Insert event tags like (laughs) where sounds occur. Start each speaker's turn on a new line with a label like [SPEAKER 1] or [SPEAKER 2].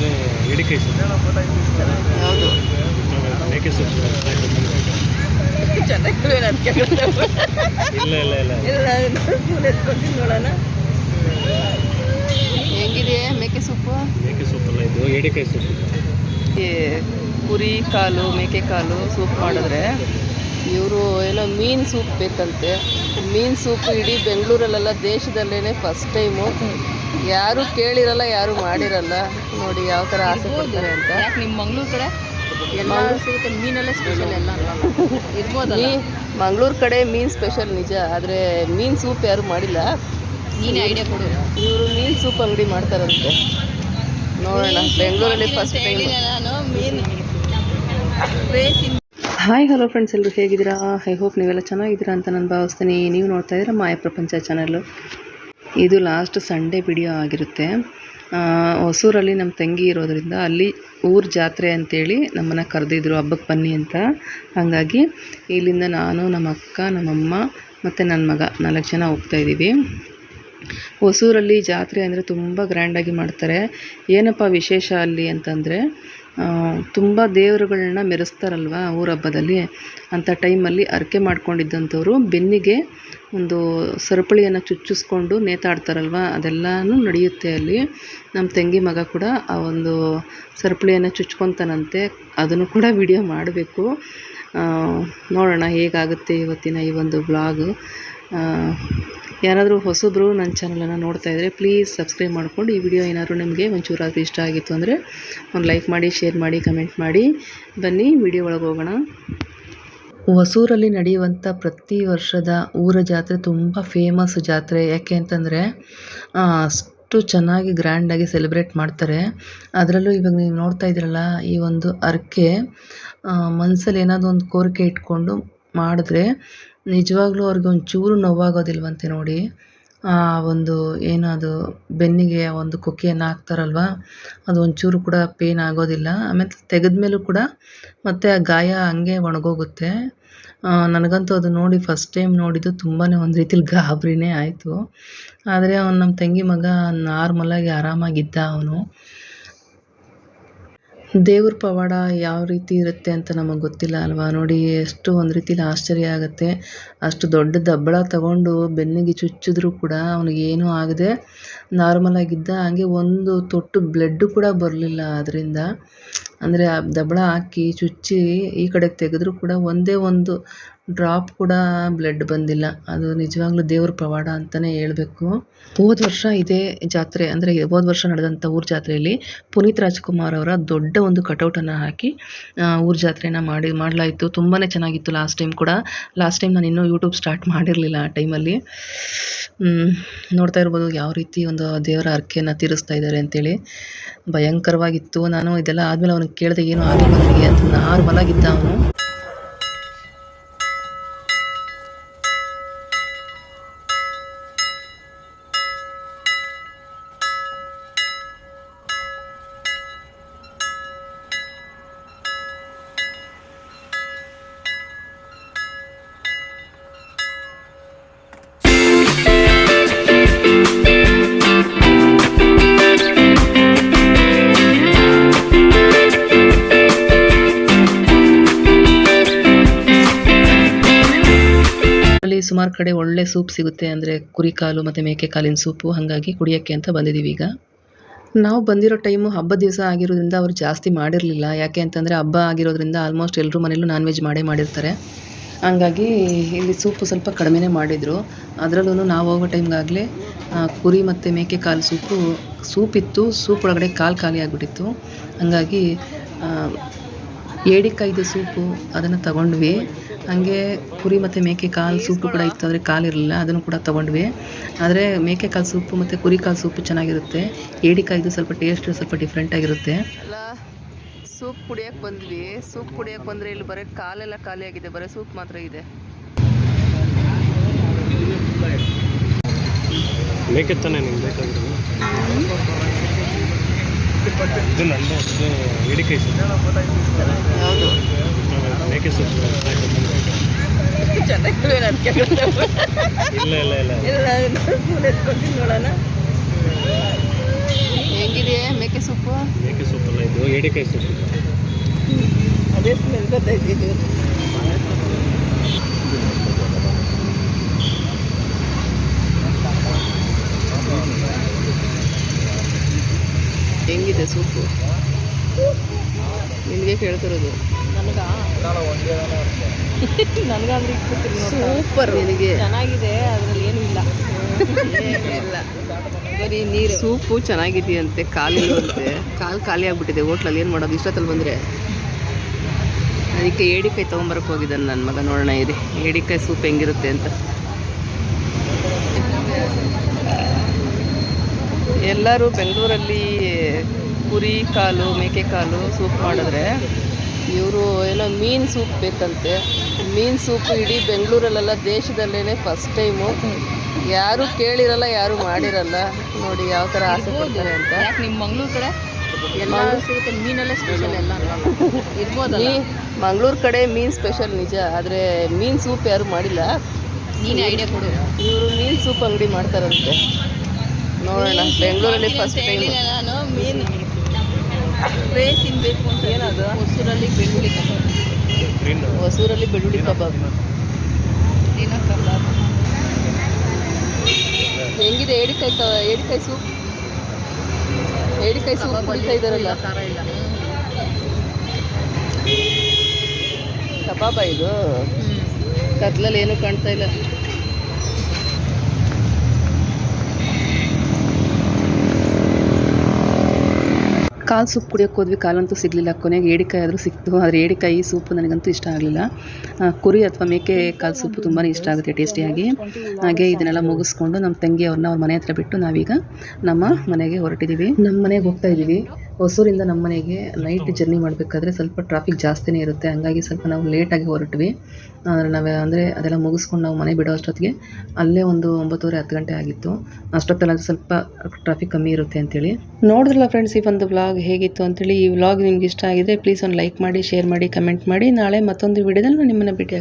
[SPEAKER 1] ಇದು ಇಲ್ಲ ಇಲ್ಲ ಇಲ್ಲ.
[SPEAKER 2] ನೋಡೋಣ. ಹೆಂಗಿದೆ? ಮೇಕೆ ಸೊಪ್ಪು?
[SPEAKER 1] ಮೇಕೆ ಸೊಪ್ಪಲ್ಲ ಇದು ಎಡಿಕಾಯಿ ಸೊಪ್ಪು.
[SPEAKER 2] ಈ ಕುರಿ ಕಾಲು ಮೇಕೆ ಕಾಲು ಸೂಪ್ ಮಾಡಿದ್ರೆ ಇವರು ಏನೋ ಮೀನು ಸೂಪ್ ಬೇಕಂತೆ. ಮೀನು ಸೂಪ್ ಇಡೀ ಬೆಂಗಳೂರಲ್ಲೆಲ್ಲ ದೇಶದಲ್ಲೇ ಫಸ್ಟ್ ಟೈಮು ಯಾರು ಕೇಳಿರಲ್ಲ ಯಾರು ಮಾಡಿರಲ್ಲ. ನೋಡಿ ಯಾವ ಥರ ಆಸೆ ಪಡ್ತಾರೆ ಅಂತ.
[SPEAKER 3] ನಿಮ್ಮ ಮಂಗ್ಳೂರ್ ಕಡೆ? ಎಲ್ಲ ಸಿಗುತ್ತೆ ಮೀನೆಲ್ಲ ಸ್ಪೆಷಲ್ ಎಲ್ಲ
[SPEAKER 2] ಮಂಗಳೂರು ಕಡೆ ಮೀನು ಸ್ಪೆಷಲ್ ನಿಜ ಆದರೆ ಮೀನು ಸೂಪ್ ಯಾರು ಮಾಡಿಲ್ಲ.
[SPEAKER 3] ನೀನೇ ಐಡಿಯಾ ಕೊಡು.
[SPEAKER 2] ಇವರು ಮೀನು ಸೂಪ್ ಅಂಗಡಿ ಮಾಡ್ತಾರಂತೆ. ನೋಡೋಣ ಬೆಂಗಳೂರಲ್ಲಿ ಫಸ್ಟ್ ಟೈಮ್
[SPEAKER 3] ನಾನು ಮೀನು
[SPEAKER 2] ಹಾಯ್ ಹಲೋ ಫ್ರೆಂಡ್ಸ್ ಎಲ್ಲರೂ ಹೇಗಿದ್ದೀರಾ? ಐ ಹೋಪ್ ನೀವೆಲ್ಲ ಚೆನ್ನಾಗಿದ್ದೀರಾ ಅಂತ ನಾನು ಭಾವಿಸ್ತೀನಿ. ನೀವು ನೋಡ್ತಾ ಇದ್ದೀರಾ ಮಾಯ ಪ್ರಪಂಚ ಚಾನಲ್ಲು ಇದು ಲಾಸ್ಟ್ ಸಂಡೇ ವಿಡಿಯೋ ಆಗಿರುತ್ತೆ. ಹೊಸೂರಲ್ಲಿ ನಮ್ಮ ತಂಗಿ ಇರೋದರಿಂದ ಅಲ್ಲಿ ಊರ ಜಾತ್ರೆ ಅಂತೇಳಿ ನಮ್ಮನ್ನು ಕರೆದಿದ್ರು ಹಬ್ಬಕ್ಕೆ ಬನ್ನಿ ಅಂತ. ಹಾಗಾಗಿ ಇಲ್ಲಿಂದ ನಾನು ನಮ್ಮ ಅಕ್ಕ, ನಮ್ಮಮ್ಮ ಮತ್ತು ನನ್ನ ಮಗ ನಾಲ್ಕು ಜನ ಹೋಗ್ತಾ ಇದ್ದೀವಿ ಹೊಸೂರಲ್ಲಿ ಜಾತ್ರೆ ಅಂದರೆ ತುಂಬ ಗ್ರ್ಯಾಂಡಾಗಿ ಮಾಡ್ತಾರೆ. ಏನಪ್ಪ ವಿಶೇಷ ಅಲ್ಲಿ ಅಂತಂದರೆ ತುಂಬ ದೇವರುಗಳನ್ನ ಮೆರೆಸ್ತಾರಲ್ವ ಊರ ಹಬ್ಬದಲ್ಲಿ? ಅಂಥ ಟೈಮಲ್ಲಿ ಅರ್ಕೆ ಮಾಡ್ಕೊಂಡಿದ್ದಂಥವ್ರು ಬೆನ್ನಿಗೆ ಒಂದು ಸರಪಳಿಯನ್ನು ಚುಚ್ಚಿಸ್ಕೊಂಡು ನೇತಾಡ್ತಾರಲ್ವ? ಅದೆಲ್ಲನೂ ನಡೆಯುತ್ತೆ ಅಲ್ಲಿ. ನಮ್ಮ ತಂಗಿ ಮಗ ಕೂಡ ಆ ಒಂದು ಸರಪಳಿಯನ್ನು ಚುಚ್ಕೊತಾನಂತೆ. ಅದನ್ನು ಕೂಡ ವಿಡಿಯೋ ಮಾಡಬೇಕು. ನೋಡೋಣ ಹೇಗಾಗುತ್ತೆ ಇವತ್ತಿನ ಈ ಒಂದು ಬ್ಲಾಗ್ ಯಾರಾದರೂ ಹೊಸಬ್ರು ನನ್ನ ಚಾನಲನ್ನು ನೋಡ್ತಾ ಇದ್ದರೆ ಪ್ಲೀಸ್ ಸಬ್ಸ್ಕ್ರೈಬ್ ಮಾಡ್ಕೊಂಡು ಈ ವಿಡಿಯೋ ಏನಾದರೂ ನಿಮಗೆ ಒಂಚೂರಾದರೂ ಇಷ್ಟ ಆಗಿತ್ತು ಅಂದರೆ ಒಂದು ಲೈಕ್ ಮಾಡಿ ಶೇರ್ ಮಾಡಿ ಕಮೆಂಟ್ ಮಾಡಿ. ಬನ್ನಿ ವಿಡಿಯೋ ಒಳಗೆ ಹೋಗೋಣ. ಹೊಸೂರಲ್ಲಿ ನಡೆಯುವಂಥ ಪ್ರತಿ ವರ್ಷದ ಊರ ಜಾತ್ರೆ ತುಂಬ ಫೇಮಸ್ ಜಾತ್ರೆ. ಯಾಕೆ ಅಂತಂದರೆ ಅಷ್ಟು ಚೆನ್ನಾಗಿ ಗ್ರ್ಯಾಂಡಾಗಿ ಸೆಲೆಬ್ರೇಟ್ ಮಾಡ್ತಾರೆ. ಅದರಲ್ಲೂ ಇವಾಗ ನೀವು ನೋಡ್ತಾ ಇದ್ದೀರಲ್ಲ ಈ ಒಂದು ಅರ್ಕೆ ಮನಸ್ಸಲ್ಲಿ ಏನಾದರೂ ಒಂದು ಕೋರಿಕೆ ಇಟ್ಕೊಂಡು ಮಾಡಿದ್ರೆ ನಿಜವಾಗ್ಲೂ ಅವ್ರಿಗೆ ಒಂಚೂರು ನೋವಾಗೋದಿಲ್ವಂತೆ ನೋಡಿ. ಆ, ಒಂದು ಏನದು ಬೆನ್ನಿಗೆ ಒಂದು ಕೊಕ್ಕೆಯನ್ನು ಹಾಕ್ತಾರಲ್ವ, ಅದು ಒಂಚೂರು ಕೂಡ ಪೇನ್ ಆಗೋದಿಲ್ಲ. ಆಮೇಲೆ ತೆಗೆದ ಮೇಲೂ ಕೂಡ ಮತ್ತೆ ಆ ಗಾಯ ಹಂಗೆ ಒಣಗೋಗುತ್ತೆ. ನನಗಂತೂ ಅದು ನೋಡಿ ಫಸ್ಟ್ ಟೈಮ್ ನೋಡಿದ್ದು ತುಂಬಾ ಒಂದು ರೀತಿಲಿ ಗಾಬರಿನೇ ಆಯಿತು. ಆದರೆ ಅವ್ನು ನಮ್ಮ ತಂಗಿ ಮಗ ನಾರ್ಮಲಾಗಿ ಆರಾಮಾಗಿದ್ದ ಅವನು. ದೇವ್ರ ಪವಾಡ ಯಾವ ರೀತಿ ಇರುತ್ತೆ ಅಂತ ನಮಗೆ ಗೊತ್ತಿಲ್ಲ ಅಲ್ವಾ? ನೋಡಿ, ಎಷ್ಟು ಒಂದು ರೀತಿಲಿ ಆಶ್ಚರ್ಯ ಆಗುತ್ತೆ. ಅಷ್ಟು ದೊಡ್ಡ ದಬ್ಬಳ ತಗೊಂಡು ಬೆನ್ನಿಗೆ ಚುಚ್ಚಿದ್ರೂ ಕೂಡ ಅವನಿಗೆ ಏನೂ ಆಗದೆ ನಾರ್ಮಲ್ ಆಗಿದ್ದ ಹಾಗೆ ಒಂದು ತೊಟ್ಟು ಬ್ಲಡ್ ಕೂಡ ಬರಲಿಲ್ಲ ಅದರಿಂದ ಅಂದರೆ ಆ ದಬಳ ಹಾಕಿ, ಚುಚ್ಚಿ ಈ ಕಡೆಗೆ ತೆಗೆದ್ರೂ ಕೂಡ ಒಂದೇ ಒಂದು ಡ್ರಾಪ್ ಕೂಡ ಬ್ಲಡ್ ಬಂದಿಲ್ಲ. ಅದು ನಿಜವಾಗ್ಲೂ ದೇವ್ರ ಪವಾಡ ಅಂತಲೇ ಹೇಳಬೇಕು. ಹೋದ ವರ್ಷ ಇದೇ ಜಾತ್ರೆ, ಅಂದರೆ ಹೋದ ವರ್ಷ ನಡೆದಂಥ ಊರ ಜಾತ್ರೆಯಲ್ಲಿ ಪುನೀತ್ ರಾಜ್ಕುಮಾರ್ ಅವರ ದೊಡ್ಡ ಒಂದು ಕಟೌಟನ್ನು ಹಾಕಿ ಊರ ಜಾತ್ರೆನ ಮಾಡಿ, ಮಾಡಲಾಯಿತು. ತುಂಬಾ ಚೆನ್ನಾಗಿತ್ತು ಲಾಸ್ಟ್ ಟೈಮ್ ಕೂಡ. ಲಾಸ್ಟ್ ಟೈಮ್ ನಾನು ಇನ್ನೂ ಯೂಟ್ಯೂಬ್ ಸ್ಟಾರ್ಟ್ ಮಾಡಿರಲಿಲ್ಲ ಆ ಟೈಮಲ್ಲಿ ನೋಡ್ತಾ ಇರ್ಬೋದು ಯಾವ ರೀತಿ ಒಂದು ದೇವರ ಹರಕೆಯನ್ನು ತೀರಿಸ್ತಾ ಇದ್ದಾರೆ ಅಂತೇಳಿ. ಭಯಂಕರವಾಗಿತ್ತು. ನಾನು ಇದೆಲ್ಲ ಆದಮೇಲೆ ಅವನಿಗೆ ಕೇಳಿದೆ ಏನೂ ಆಗಿಲ್ಲ ನನಗೆ. ಅಂತ ನಾರ್ಮಲ್ ಆಗಿದ್ದ ಅವನು. ಸುಮಾರು ಕಡೆ ಒಳ್ಳೆ ಸೂಪ್ ಸಿಗುತ್ತೆ ಅಂದರೆ ಕುರಿ ಕಾಲು ಮತ್ತು ಮೇಕೆ ಕಾಲಿನ ಸೂಪು, ಹಾಗಾಗಿ ಕುಡಿಯೋಕ್ಕೆ ಅಂತ ಬಂದಿದ್ದೀವಿ ಈಗ. ನಾವು ಬಂದಿರೋ ಟೈಮು ಹಬ್ಬದ ದಿವಸ ಆಗಿರೋದ್ರಿಂದ ಅವ್ರು ಜಾಸ್ತಿ ಮಾಡಿರಲಿಲ್ಲ. ಯಾಕೆ ಅಂತಂದರೆ ಹಬ್ಬ ಆಗಿರೋದ್ರಿಂದ ಆಲ್ಮೋಸ್ಟ್ ಎಲ್ಲರೂ ಮನೇಲೂ ನಾನ್ ವೆಜ್ ಮಾಡೇ ಮಾಡಿರ್ತಾರೆ. ಹಂಗಾಗಿ ಇಲ್ಲಿ ಸೂಪು ಸ್ವಲ್ಪ ಕಡಿಮೆನೇ ಮಾಡಿದರು. ಅದರಲ್ಲೂ ನಾವು ಹೋಗೋ ಟೈಮ್ಗಾಗಲೇ ಕುರಿ ಮತ್ತು ಮೇಕೆ ಕಾಲು ಸೂಪು, ಸೂಪ್ ಇತ್ತು. ಸೂಪ್ ಒಳಗಡೆ ಕಾಲು ಖಾಲಿ ಆಗಿಬಿಟ್ಟಿತ್ತು. ಹಂಗಾಗಿ ಏಡಿಕಾಯ್ದು ಸೂಪು ಅದನ್ನು ತಗೊಂಡ್ವಿ. ಹಾಗೆ ಕುರಿ ಮತ್ತು ಮೇಕೆ ಕಾಲು ಸೂಪು ಕೂಡ ಇತ್ತು ಆದರೆ ಕಾಲಿರಲಿಲ್ಲ ಅದನ್ನು ಕೂಡ ತೊಗೊಂಡ್ವಿ. ಆದರೆ ಮೇಕೆ ಕಾಲು ಸೂಪು ಮತ್ತು ಕುರಿ ಕಾಲು ಸೂಪು ಚೆನ್ನಾಗಿರುತ್ತೆ. ಏಡಿಕಾಯ್ದು ಸ್ವಲ್ಪ ಟೇಸ್ಟ್ ಸ್ವಲ್ಪ ಡಿಫ್ರೆಂಟ್ ಆಗಿರುತ್ತೆ. ಸೂಪ್ ಕುಡಿಯಕ್ಕೆ ಬಂದ್ವಿ. ಸೂಪ್ ಕುಡಿಯಕ್ಕೆ ಬಂದರೆ ಇಲ್ಲಿ ಬರೀ ಕಾಲೆಲ್ಲ ಖಾಲಿ ಆಗಿದೆ ಬರೀ ಸೂಪ್ ಮಾತ್ರ ಇದೆ.
[SPEAKER 1] ಮೇಕೆ ತಾನೇ ನಿಮ್ಗೆ ಬೇಕಾಗಿರೋದು? ಇದು ನಂದು ಸೊಪ್ಪು
[SPEAKER 2] ಯಾವುದು
[SPEAKER 1] ಸೊಪ್ಪು
[SPEAKER 2] ಅದಕ್ಕೆ
[SPEAKER 1] ಇಲ್ಲ ಇಲ್ಲ ಇಲ್ಲ
[SPEAKER 2] ನೋಡೋಣ ಹೆಂಗಿದೆ? ಮೇಕೆ ಸೊಪ್ಪು?
[SPEAKER 1] ಮೇಕೆ ಸೊಪ್ಪು ಇದು ಏಡಿಕಾಯಿ ಸೊಪ್ಪು.
[SPEAKER 2] ಅದೇ ಸ್ಮೆಲ್ ಗೊತ್ತಾಯ್ತು ಹೆಂಗಿದೆ ಸೂಪು ನಿಮಗೆ ಕೇಳ್ತಿರೋದು.
[SPEAKER 3] ನನಗ? (laughs) ನನಗಂದ್ರೆ
[SPEAKER 2] ಸೂಪರ್ ನಿನಗೆ.
[SPEAKER 3] ಚೆನ್ನಾಗಿದೆ ಅದ್ರಲ್ಲಿ ಏನೂ ಇಲ್ಲ.
[SPEAKER 2] ಇಲ್ಲ.
[SPEAKER 3] ಬರೀ ನೀರು.
[SPEAKER 2] ಸೂಪು ಚೆನ್ನಾಗಿದೆಯಂತೆ ಕಾಲಿಲ್ವಂತೆ ಕಾಲು ಖಾಲಿ ಆಗ್ಬಿಟ್ಟಿದೆ ಹೋಟ್ಲಲ್ಲಿ ಏನು ಮಾಡೋದು? ಇಷ್ಟೊತ್ತಲ್ಲಿ ಬಂದರೆ? ಅದಕ್ಕೆ ಏಡಿಕಾಯಿ ತೊಗೊಂಬರಕ್ಕೆ ಹೋಗಿದ್ದಾನೆ ನನ್ನ ಮಗ ನೋಡೋಣ ಇದೆ ಏಡಿಕಾಯಿ ಸೂಪ್ ಹೆಂಗಿರುತ್ತೆ ಅಂತ. ಎಲ್ಲರೂ ಬೆಂಗಳೂರಲ್ಲಿ ಕುರಿ ಕಾಲು ಮೇಕೆ ಕಾಲು ಸೂಪ್ ಮಾಡಿದ್ರೆ ಇವರು ಏನೋ ಮೀನು ಸೂಪ್ ಬೇಕಂತೆ. ಮೀನು ಸೂಪ್ ಇಡೀ ಬೆಂಗಳೂರಲ್ಲೆಲ್ಲ ದೇಶದಲ್ಲೇ ಫಸ್ಟ್ ಟೈಮು ಯಾರು ಕೇಳಿರಲ್ಲ ಯಾರು ಮಾಡಿರಲ್ಲ. ನೋಡಿ ಯಾವ ಥರ ಆಸೆ ಪಡ್ತಾರೆ ಅಂತ.
[SPEAKER 3] ನಿಮ್ಮ ಮಂಗ್ಳೂರು ಕಡೆ? ಎಲ್ಲ ಸಿಗುತ್ತೆ ಮೀನೆಲ್ಲ ಸ್ಪೆಷಲ್ ಎಲ್ಲ
[SPEAKER 2] ಮಂಗಳೂರು ಕಡೆ ಮೀನು ಸ್ಪೆಷಲ್ ನಿಜ ಆದರೆ ಮೀನು ಸೂಪ್ ಯಾರು ಮಾಡಿಲ್ಲ.
[SPEAKER 3] ನೀನೇ ಐಡಿಯಾ ಕೊಡು.
[SPEAKER 2] ಇವರು ಮೀನು ಸೂಪ್ ಅಂಗಡಿ ಮಾಡ್ತಾರಂತೆ. ನೋಡೋಣ ಬೆಂಗಳೂರಲ್ಲಿ ಫಸ್ಟ್ ಟೈಮ್
[SPEAKER 3] ನಾನು ಮೀನು ಅಂತ ಏನದು? ಹೊಸೂರಲ್ಲಿ ಬೆಳ್ಳುಳ್ಳಿ ಕಬಾಬ್.
[SPEAKER 2] ಹೊಸೂರಲ್ಲಿ ಬೆಳ್ಳುಳ್ಳಿ ಕಬಾಬ್.
[SPEAKER 3] ದಿನ ಕಬಾಬ್.
[SPEAKER 2] ಹೆಂಗಿದೆ? ಏಡಿಕಾಯಿ ಕ ಏಡಿಕಾಯಿ ಸೂಪ್? ಏಡಿಕಾಯಿ ಸೂಪ್ ಕುಡಿತಾ ಇದ್ದಾರಲ್ಲ?
[SPEAKER 3] ಖಾರ ಇಲ್ಲ.
[SPEAKER 2] ಕಬಾಬ ಇದು? ಕತ್ಲಲ್ಲಿ ಏನೂ ಕಾಣ್ತಾ ಇಲ್ಲ. ಕಾಲು ಸೂಪ್ ಕುಡಿಯೋಕೆ ಹೋದ್ವಿ, ಕಾಲಂತೂ ಸಿಗಲಿಲ್ಲ. ಕೊನೆಗೆ ಏಡಿಕಾಯಿ ಆದರೂ ಸಿಕ್ತು. ಆದರೆ ಏಡಿಕಾಯಿ ಸೂಪು ನನಗಂತೂ ಇಷ್ಟ ಆಗಲಿಲ್ಲ. ಕುರಿ ಅಥವಾ ಮೇಕೆ ಕಾಲು ಸೂಪು ತುಂಬಾ ಇಷ್ಟ ಆಗುತ್ತೆ ಟೇಸ್ಟಿಯಾಗಿ. ಹಾಗೆ ಇದನ್ನೆಲ್ಲ ಮುಗಿಸ್ಕೊಂಡು ನಮ್ಮ ತಂಗಿ ಅವ್ರನ್ನ ಅವ್ರ ಮನೆ ಹತ್ರ ಬಿಟ್ಟು ನಾವೀಗ ನಮ್ಮ ಮನೆಗೆ ಹೊರಟಿದ್ದೀವಿ ನಮ್ಮ ಮನೆಗೆ ಹೋಗ್ತಾ ಇದ್ದೀವಿ ಹೊಸೂರಿಂದ ನಮ್ಮ ಮನೆಗೆ ನೈಟ್ ಜರ್ನಿ ಮಾಡಬೇಕಾದ್ರೆ ಸ್ವಲ್ಪ ಟ್ರಾಫಿಕ್ ಜಾಸ್ತಿನೇ ಇರುತ್ತೆ. ಹಂಗಾಗಿ ಸ್ವಲ್ಪ ನಾವು ಲೇಟಾಗಿ ಹೊರಟ್ವಿ. ಆದರೆ ನಾವು ಅಂದರೆ ಅದೆಲ್ಲ ಮುಗಿಸ್ಕೊಂಡು ನಾವು ಮನೆ ಬಿಡೋ ಅಷ್ಟೊತ್ತಿಗೆ ಅಲ್ಲೇ ಒಂದು ಒಂಬತ್ತುವರೆ ಹತ್ತು ಗಂಟೆ ಆಗಿತ್ತು. ಅಷ್ಟೊತ್ತಲ್ಲ ಸ್ವಲ್ಪ ಟ್ರಾಫಿಕ್ ಕಮ್ಮಿ ಇರುತ್ತೆ ಅಂತೇಳಿ. ನೋಡಿದ್ರಲ್ಲ ಫ್ರೆಂಡ್ಸ್ ಈ ಒಂದು ವ್ಲಾಗ್ ಹೇಗಿತ್ತು ಅಂತೇಳಿ. ಈ ವ್ಲಾಗ್ ನಿಮ್ಗೆ ಇಷ್ಟ ಆಗಿದೆ ಪ್ಲೀಸ್ ಒಂದು ಲೈಕ್ ಮಾಡಿ ಶೇರ್ ಮಾಡಿ ಕಮೆಂಟ್ ಮಾಡಿ. ನಾಳೆ ಮತ್ತೊಂದು ವಿಡಿಯೋದಲ್ಲಿ ನಾನು ನಿಮ್ಮನ್ನು ಭೇಟಿ